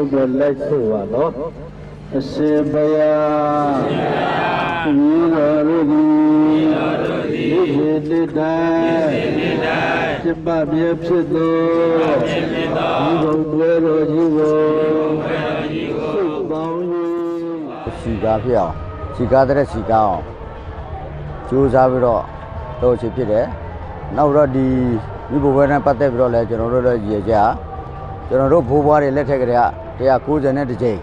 လုံးတွေလိုက်ဆိုပါနော်အရှင်ဘုရားဤတော်ရည်ဒီဒီတိတိုင်းပြပပြဖြစ်သောဒီဘုံတွေတော်ကြီးကိုဆုပေါင်း၍စီကားဖြစ်အောင်စီကားတဲ့စီကားအောင်ကြိုးစားပြီးတော့တော့ချစ်ဖြစ်တယ်နောက်တော့ဒီဒီဘဝနဲ့ပတ်သက်ပြီးတော့လည်းကျွန်တော်တို့လည်းရည်ကြကျွန်တော်တို့ဘိုးဘွားတွေလက်ထက်ကတည်းက 190နဲ့တစ်ကြိမ်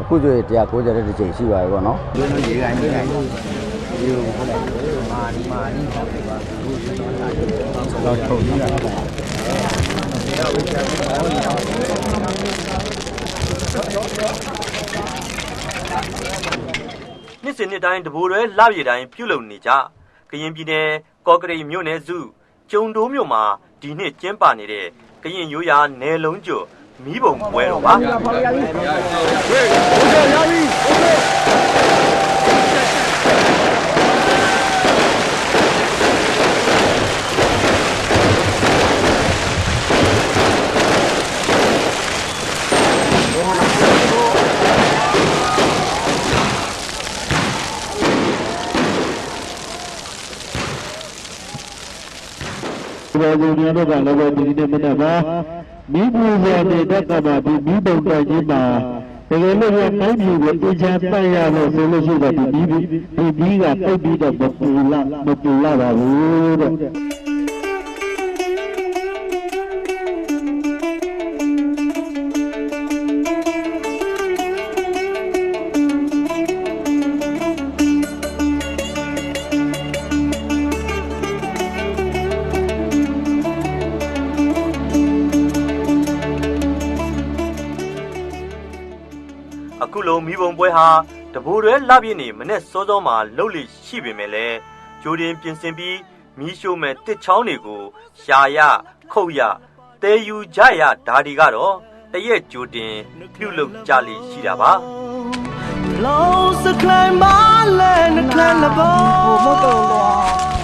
အခုဆိုရင်190နဲ့တစ်ကြိမ်ရှိပါပြီပေါ့နော်ဒီလိုရေကန်ရေကန်ဒီလိုဟုတ်တယ်မာဒီမာဒီတော့ထုတ်ရတာနှစ်စဉ်နှစ်တိုင်းတဘိုးရဲလပြည့်တိုင်းပြုလုပ်နေကြကရင်ပြည်နယ်ကော့ကရိတ်မြို့နယ်စုကျုံတိုးမြို့မှာဒီနှစ်ကျင်းပနေတဲ့ကရင်ရိုးရာနယ်လုံးကျွတ် မီးပုံပွဲတော်ပါ ဒီလိုမျိုးတို့ကလည်းပဲဒီနေ့မနေ့ကမိ ဘရဲ့နေတဲ့ကမှာဒီမိဘတိုက်ကြီးမှာတကယ်လို့ရတိုင်းပြည်ကိုအချမ်းပတ်ရလို့ဆိုလို့ရှိတော့ဒီမိဒီမိကပုတ်ပြီးတော့မပူလာမပူလာပါဘူးတဲ့ မီးပုံပွဲဟာတဘိုးရဲလပြည့်နေမနဲ့စောစောမှာလှုပ်လိရှိပေမဲ့လည်းဂျိုတင်ပြင်ဆင်ပြီးမီးရှို့မဲ့တစ်ချောင်းတွေကိုရှာရခုတ်ရတဲယူကြရဒါဒီကတော့တရက်ဂျိုတင်ပြုတ်လုကြလိရှိတာပါ Los climb and climb the ball.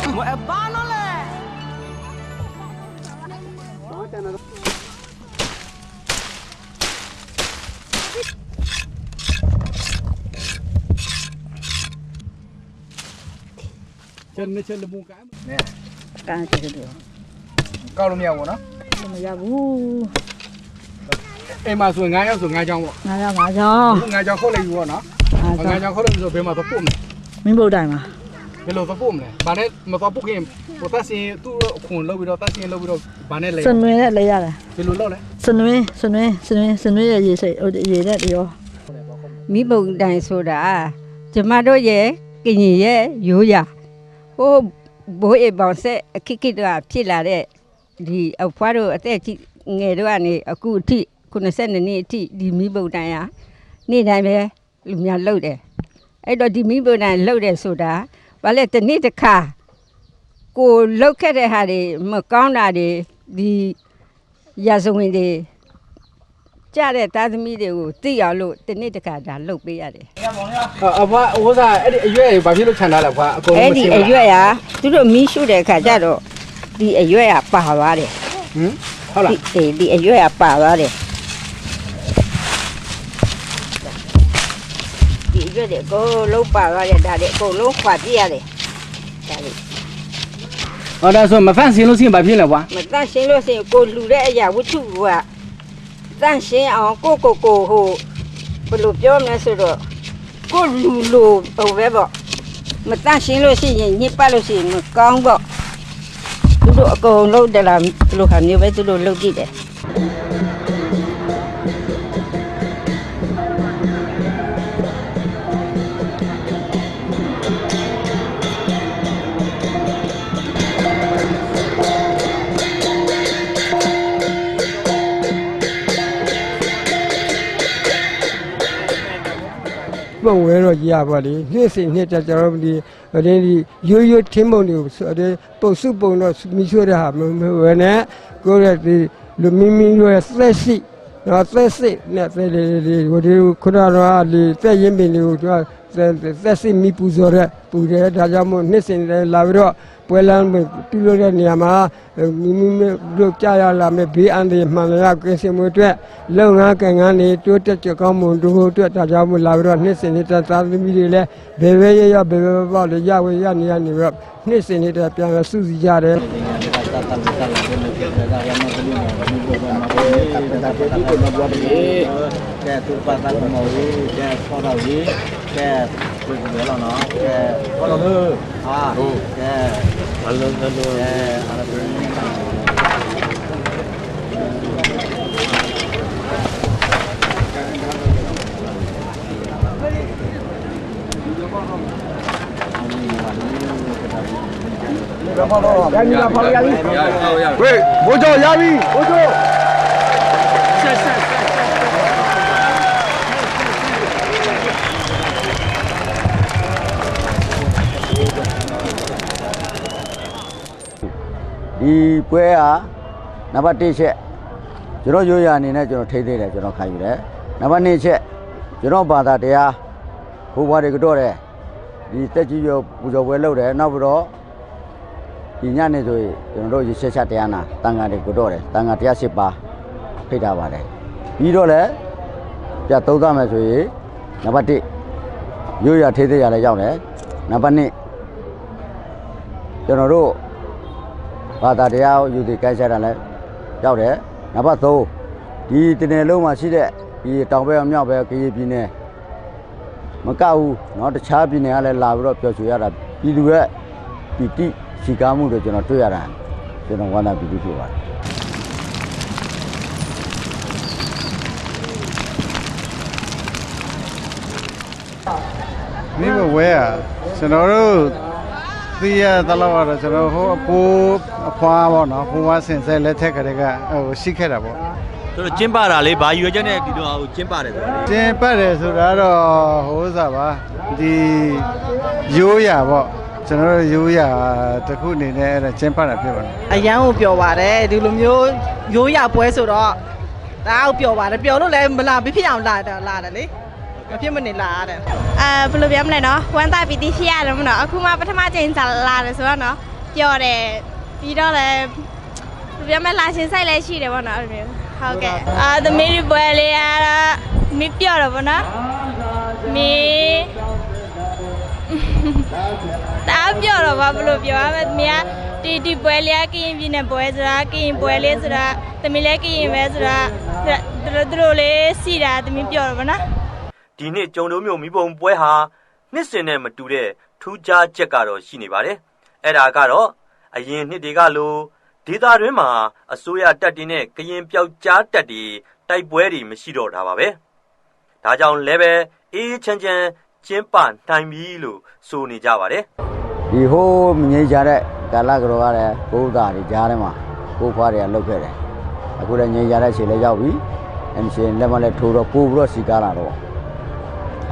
ချက်နဲ့ချက်လမုန်ကမ်းကန်းချက်တော့ကောက်လို့မရဘူးနော်မရဘူးအိမ်မှာဆို9ရောက်ဆို9ချောင်းပေါ့ငါရငါကြောင်း9ချောင်းခုတ်လိုက်ပြီပေါ့နော်ငါ9ချောကြောင်းင်းခုတ်လိုက်ပြီဆိုဘယ်မှာသွားပို့မလဲမင်းဘုတ်တိုင်းမှာဘယ်လိုသွားပို့မလဲဘာနဲ့မသွားပို့ခင်ဟိုသက်စင်သူ့ခွန်လုပ်ပြီးတော့သက်စင်လုပ်ပြီးတော့ဘာနဲ့လဲစ နွေနဲ့လဲရတယ်ဘယ်လိုလုပ်လဲစနွေစနွေစနွေစနွေရဲ့ရေစိတ်ဟိုရေနဲ့ရောမိဘုံတိုင်ဆိုတာကျမတို့ရဲ့ကရင်ရဲ့ရိုးရာဟိုဘိုးအေပေါင်ဆက်အခက်ခိတော့ဖြစ်လာတဲ့ဒီအဖွားတို့အသက်ကြီးငယ်တို့ကနေအခုအထိ92နှစ်အထိဒီမိဘုံတိုင်ဟာနေ့တိုင်းပဲလူများလှုပ်တယ်အဲ့တော့ဒီမိဘုံတိုင်လှုပ်တယ်ဆိုတာဘာလဲတစ်နေ့တစ်ခါကိုလှုပ်ခဲ့တဲ့ဟာတွေမကောင်းတာတွေဒီရာဇဝင်တွေ ကြတဲ့သားသမီးတွေကိုသိအောင်လို့တနေ့တခါဒါလှုပ်ပေးရတယ်အဖွားဟိုစားအဲ့ဒီအရွက်ဘာဖြစ်လို့ခြံထားလဲဖွာအကုန်။အဲ့လုံးမဒီရှင်းအဘူးရွက်ရာသူတို့မီးရှို့တဲ့အခါကျတော့ဒီအရွက်ကပါသွားတယ်ဟင်ဟုတ်လားဒီအေးဒီအရွက်ကပါသွားတယ်ဒီအရွက်တွေအကုန်လုံးပါသွားတယ်ဒါတွေအကုန်လုံးခွာပြရတယ်ဒါတွေဟောဒါဆိုမဖန့်စင်လို့ရှိရင်ဘာဖြစ်လဲဖွာမတန့်ရှင်းလို့ရှိရင်ကိုလှူတဲ့အရာဝတ္ထုက တန့်ရှင်းအောင်ကိုကိုကိုဟိုဘယ်လိုပြောမလဲဆိုတော့ကိုလူလိုဟိုပဲပေါ့မတန့်ရှင်းလို့ရှိရင်ညစ်ပတ်လို့ရှိရင်မကောင်းပေါ့သူတို့အကုန်လုံးတယ်လားဘယ်လိုဟာမျိုးပဲသူတို့လုပ်ကြည့်တယ် ပုံဝဲတော့ရပါလေနှစ်စဉ်နှစ်တကျွန်တော်တို့ဒီဒီဒီရိုးရိုးထင်းပုံတွေကိုဆိုတဲ့ပုံစုပုံတော့မိချိုးတဲ့ဟာမဝဲနဲ့ကိုယ့်ရဲ့ဒီလူမိမိတို့ရဲ့သက်ရှိနော်သက်စစ်နဲ့သက်လေးလေးဟိုဒီခုနကတော့ဒီသက်ရင်ပင်လေးကိုသူကသက်သက်စစ်မိပူဇော်တဲ့ပူတယ်ဒါကြောင့်မို့နှစ်စဉ်လည်းလာပြီးတော့ ပွဲလမ်းပြုလုပ်တဲ့နေရာမှာမိမိတို့ကြာရလာမဲ့ဘေးအန္တရာယ်မှန်ရကင်းစင်မှုအတွက်လုပ်ငန်းကံငန်းတွေတိုးတက်ကြကောင်းမှုတို့အတွက်ဒါကြောင့်မို့လာပြီးတော့နှစ်စဉ်နေတဲ့သားသမီးတွေလည်းဘယ်ပဲရရဘယ်ပဲပေါ့လေရဝရနေရနေပြီးတော့နှစ်စဉ်နေတဲ့ပြန်လဲစုစည်းကြတယ် แกตุปาตันมอวีแกพอเราวีแกคุยกันแล้วเนาะแกพอเราเอออ่าแก Hello, hello. Yeah, hello. Wait, Bojo, Yavi, Bojo. ဒီပွဲကနံပါတ်1ချက်ကျွန်တော်ရိုးရာအနေနဲ့ကျွန်တော်ထိသိတယ်ကျွန်တော်ခံယူတယ်နံပါတ်2ချက်ကျွန်တော်ဘာသာတရားဘုရားတွေကတော့တယ်ဒီတက်ကြီးရောပူဇော်ပွဲလုပ်တယ်နောက်ပြီးတော့ဒီညနေဆိုရင်ကျွန်တော်တို့ရေချက်ချက်တရားနာတန်ဃာတွေကတော့တယ်တန်ဃာတရား၈ပါးဖိတ်ထားပါတယ်ပြီးတော့လည်းပြတ်သုံးသမယ်ဆိုရင်နံပါတ်1ရိုးရာထိသိရလည်းရောက်တယ်နံပါတ်2ကျွန်တော်တို့ ဘာသာတရားကိုယူတည်ကိုင်းဆက်တာလည်းရောက်တယ်။နံပါတ်3ဒီတနယ်လုံးမှာရှိတဲ့ဒီတောင်ဘက်အမြောက်ဘက်ကရေးပြည်နယ်မကဘူးเนาะတခြားပြည်နယ်ကလည်းလာပြီးတော့ပျော်ရွှင်ရတာပြည်သူရဲ့ပီတိစီကားမှုတွေကျွန်တော်တွေ့ရတာကျွန်တော်ဝမ်းသာပီတိဖြစ်ပါတယ် မိဘဝဲอ่ะကျွန်တော်တို့ သိရသလောက်ကတော့ကျွန်တော်ဟိုအဖိုးအဖွားပေါ့နော်ဘုရားစင်ဆက်လက်ထက်ကလေးကဟိုရှိခဲ့တာပေါ့ဆိုတော့ကျင်းပတာလေဘာရွယ်ချက်နဲ့ဒီတော့ဟိုကျင်းပါတယ်ဆိုတော့ကျင်းပတ်တယ်ဆိုတာတော့ဟိုဥစားပါဒီရိုးရာပေါ့ကျွန်တော်တို့ရိုးရာတစ်ခုအနေနဲ့အဲ့ဒါကျင်းပတ်တာဖြစ်ပါတယ်အရန်ကိုပျော်ပါတယ်ဒီလိုမျိုးရိုးရပွဲဆိုတော့ဒါကိုပျော်ပါတယ်ပျော်လို့လည်းမလာမဖြစ်အောင်လာတယ်လာတယ်လေ မဖြစ်မနေလာရတယ်အဲဘယ်လိုပြောမလဲနော်ဝမ်းသာပီတိရှိရတယ်မနော်အခုမှပထမချိန်စာလာတယ်ဆိုတော့နော်ပျော်တယ်ပြီးတော့လည်းဘယ်လိုပြောမလဲလာရှင်ဆိုင်လည်းရှိတယ်ပေါ့နော်အဲ့လိုမျိုးဟုတ်ကဲ့အာသမီးတွေပွဲလေးကတော့မီးပျော်တော့ပေါ့နော်မီးတားပျော်တော့ဘာဘယ်လိုပြောရမလဲသမီးကတီတီပွဲလေးကကရင်ပြည်နယ်ပွဲဆိုတာကရင်ပွဲလေးဆိုတာသမီးလည်းကရင်ပဲဆိုတာသူတို့သူတို့လေးစီတာသမီးပျော်တော့ပေါ့နော် ဒီနှစ်ကျုံတုံးမြို့မိဘုံပွဲဟာနှစ်စဉ်နဲ့မတူတဲ့ထူးခြားချက်ကတော့ရှိနေပါတယ်။အဲ့ဒါကတော့အရင်နှစ်တွေကလိုဒေသတွင်းမှာအစိုးရတပ်တွေနဲ့ကရင်ပျောက်ကြားတပ်တွေတိုက်ပွဲတွေမရှိတော့တာပါပဲ။ဒါကြောင့်လည်းပဲအေးအေးချမ်းချမ်းကျင်းပနိုင်ပြီလို့ဆိုနေကြပါတယ်ဒီဟိုးငြိမ်းချတဲ့ကာလကတော်ကလည်းဘုရားတွေကြားထဲမှာဘုရားတွေကလုတ်ခဲ့တယ်အခုလည်းငြိမ်းချတဲ့အချိန်လည်းရောက်ပြီအမရှင်လက်မလည်းထိုးတော့ပို့ပြီးတော့စီကားလာတော့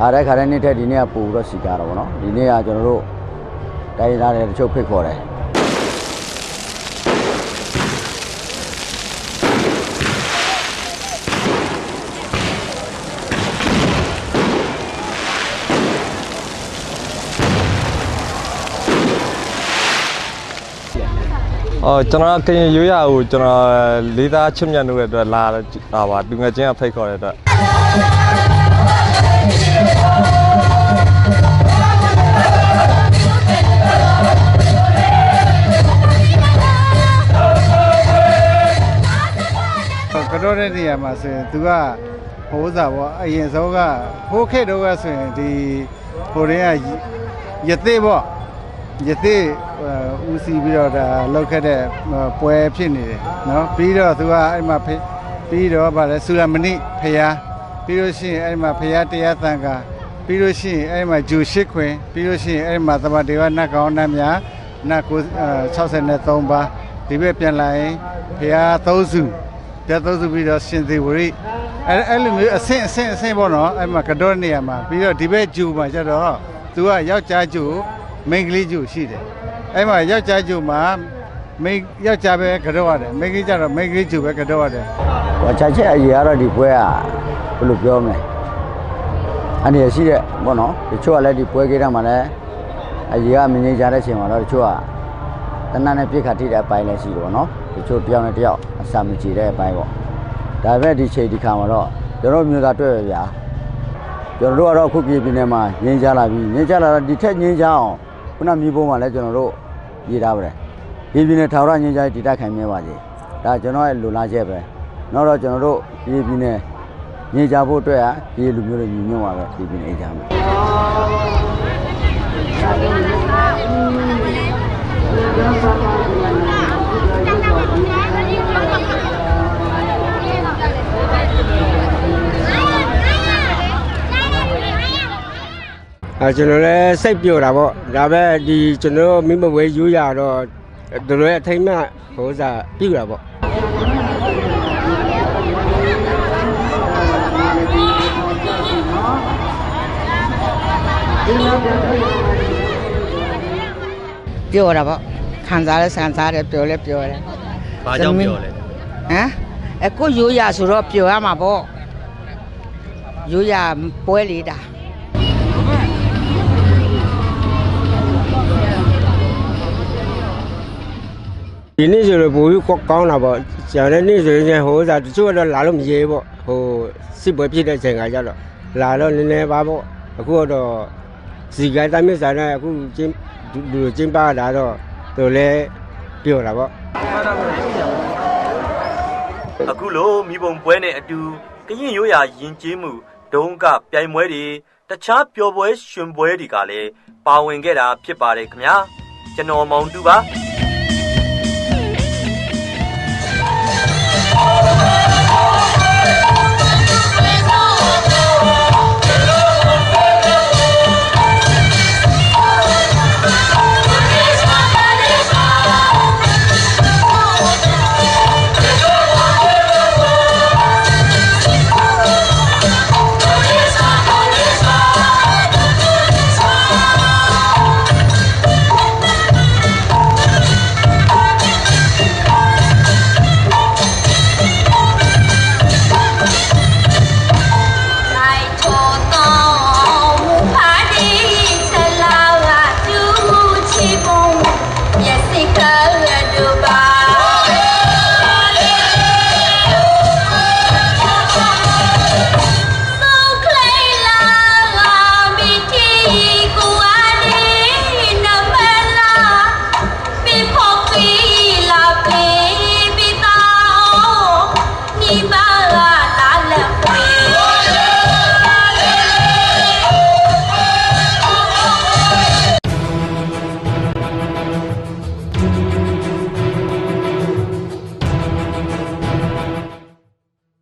အားတဲ့ခါတဲ့နေ့ထက်ဒီနေ့ကပို့ပြီးတော့စီကားတော့ဗောနော်ဒီနေ့ကကျွန်တော်တို့တိုင်းသားတွေတချို့ဖိတ်ခေါ်တယ်အော်ကျွန်တော်ကရင်ရိုးရကိုကျွန်တော်လေးသားချစ်မြတ်လို့တဲ့အတွက်လာတာပါသူငယ်ချင်းကဖိတ်ခေါ်တဲ့အတွက် တော့တဲ့နေရာမှာဆိုရင်သူကဟိုဥစားပေါ့အရင်ဆုံးကဟိုးခေတ်တော့ကဆိုရင်ဒီဟိုတင်းကရသေးပေါ့ရသေးဦးစီးပြီးတော့ဒါလောက်ခဲ့တဲ့ပွဲဖြစ်နေတယ်နော်ပြီးတော့သူကအဲ့မှာဖိပြီးတော့ဗါလဲဆူရမဏိဖျားပြီးလို့ရှိရင်အဲ့မှာဖျားတရားတန်ခါပြီးလို့ရှိရင်အဲ့မှာဂျူရှိခွင်ပြီးလို့ရှိရင်အဲ့မှာသမတေဝနတ်ကောင်းနတ်များနတ်63ပါးဒီဘက်ပြန်လာရင်ဖျား3စု ပြတ်သုံးစုပြီးတော့ရှင်သေးဝရိအဲ့အဲ့လိုမျိုးအဆင့်အဆင့်အဆင့်ပေါ့နော်အဲ့မှာကတော့နေရာမှာပြီးတော့ဒီဘက်ဂျူမှာကျတော့သူကယောက်ျားဂျူမိန်းကလေးဂျူရှိတယ်အဲ့မှာယောက်ျားဂျူမှာမိန်းယောက်ျားပဲကတော့ရတယ်မိန်းကလေးကျတော့မိန်းကလေးဂျူပဲကတော့ရတယ်ဟိုချက်ချက်အရေးကတော့ဒီပွဲကဘယ်လိုပြောမလဲအနေရရှိတဲ့ဘောနော်တချို့ကလည်းဒီပွဲကိစ္စမှာလည်းအရေးကမငြိမ်းကြတဲ့အချိန်မှာတော့တချို့က တနတ်နဲ့ပြစ်ခတ်ထိတဲ့အပိုင်းလည်းရှိတယ်ဘောနော်တချို့တယောက်နဲ့တယောက်အစာမကြည့်တဲ့အပိုင်းပေါ့ဒါပေမဲ့ဒီချိန်ဒီခါမှာတော့ကျွန်တော်မျိုးသားတွေ့ရဗျာကျွန်တော်တို့ကတော့ခုပြည်ပြည်နယ်မှာငြိမ်းချလာပြီငြိမ်းချလာတော့ဒီထက်ငြိမ်းချအောင်ခုနမြေပုံမှာလည်းကျွန်တော်တို့ရေးထားပါတယ်ပြည်ပြည်နယ်ထာဝရငြိမ်းချမ်းတည်တတ်ခိုင်မြဲပါစေဒါကျွန်တော်ရဲ့လူလားချက်ပဲနောက်တော့ကျွန်တော်တို့ပြည်ပြည်နယ်ငြိမ်းချဖို့အတွက်อ่ะဒီလူမျိုးတွေညီညွတ်ပါပဲပြည်ပြည်နယ်အေးချမ်းပါ အဲကျွန်တော်လည်းစိတ်ပျော်တာပေါ့ဒါပဲဒီကျွန်တော်မိမဝဲရိုးရတော့သူတို့ရဲ့အထိမ့်မှဟိုစားပြူတာပေါ့ပြောတာပေါ့ ခံစားလဲခံစားတယ်ပြောလဲပြောတယ်ဘာကြောင့်ပြောလဲဟမ်အကိုရိုးရဆိုတော့ပြောရမှာပေါ့ရိုးရပွဲလေးတာဒီနေ့ဆိုတော့ပိုပြီးကောင်းတာပေါ့ကျန်တဲ့နေ့ဆိုရင်ဟိုစားတချို့ကတော့လာလို့မရဲပေါ့ဟိုစစ်ပွဲဖြစ်တဲ့အချိန်ကကြတော့လာတော့နည်းနည်းပါပေါ့အခုတော့စီကိုင်းတိုင်းမြစာနဲ့အခုချင်းလူချင်းပါလာတော့ သူလည်းပြောတာပေါ့အခုလိုမိဘုံပွဲနဲ့အတူကရင်ရိုးရာယဉ်ကျေးမှုဒုံကပြိုင်ပွဲတွေတခြားပျော်ပွဲရှင်ပွဲတွေကလည်းပါဝင်ခဲ့တာဖြစ်ပါတယ်ခင်ဗျာကျွန်တော်မောင်တူပါ